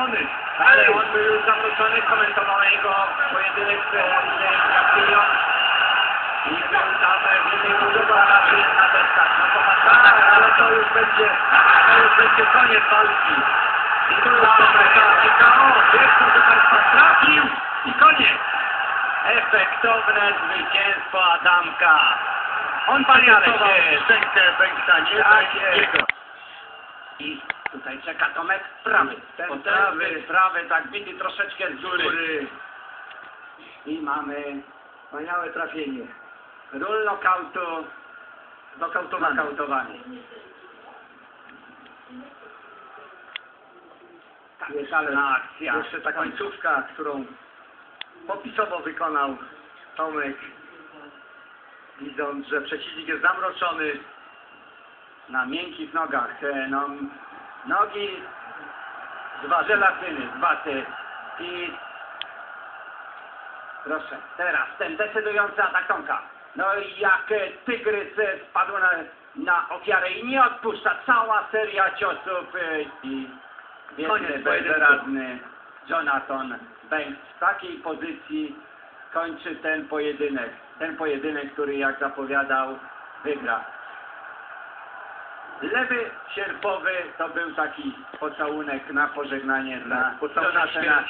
zamroczony. Ale on był już zamroczony, komentował jego pojedynek Castillo. I był tam w jednej fotografii na deskach. No masz Tak, ale to już będzie, to już będzie koniec walki. I tu już dobre KO. Wiesz, proszę Państwa, trafił i koniec. Efektowne zwycięstwo Adamka. On paniarował szczękę Bengta, nie Tak jest. I tutaj czeka Tomek prawy. Ten prawy, prawy. prawy, tak bity troszeczkę z góry. Góry. I mamy Wspaniałe trafienie. ról knockoutu Nokautowany. nokautowany. Brutalna akcja. Jeszcze ta końcówka, którą popisowo wykonał Tomek, widząc, że przeciwnik jest zamroczony. Na miękkich nogach. E, No, nogi z żelatyny, z waty. I proszę, teraz ten decydujący atak Tomka. No i jak tygrys spadł na, na ofiarę i nie odpuszcza. Cała seria ciosów e, i biedny, bezradny Jonathan Banks w takiej pozycji kończy ten pojedynek. Ten pojedynek, który jak zapowiadał wygra. Lewy sierpowy to był taki pocałunek na pożegnanie dla Pocałunek Jonathana